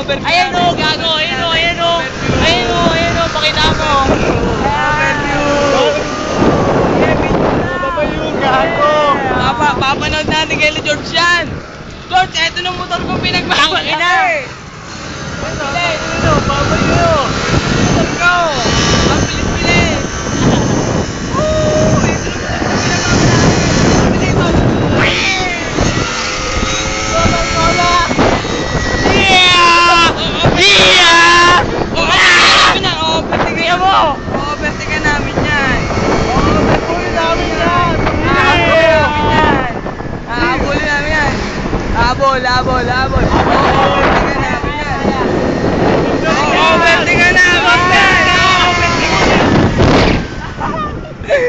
over, Ayan o, gago. Ayan o, ayan o. Ayan o, ayan o. Pakita mo. Papa, papanood natin kay George yan. George, eto ng motor ko pinagmamalaki. Ang ina. Bilis. Motor ko. Ang bilis-bilis. Woo! Ito na pinagmamalaki. Bilis, bilis. Oo, overtake na, overtake mo. Overtake namin yan. Overtake namin yan. Hahabol namin yan. Hahabol namin yan. Habol, habol, habol.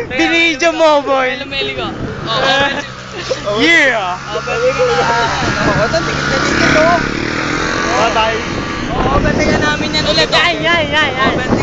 Binidyo mo, boy. Lumeli ko. Oh. Yeah. Overtake na. Oo, ito, tikit na tikit, oh. Bye-bye. Oo, overtake namin yan ulit. oh. Yan, yan, yan, yan.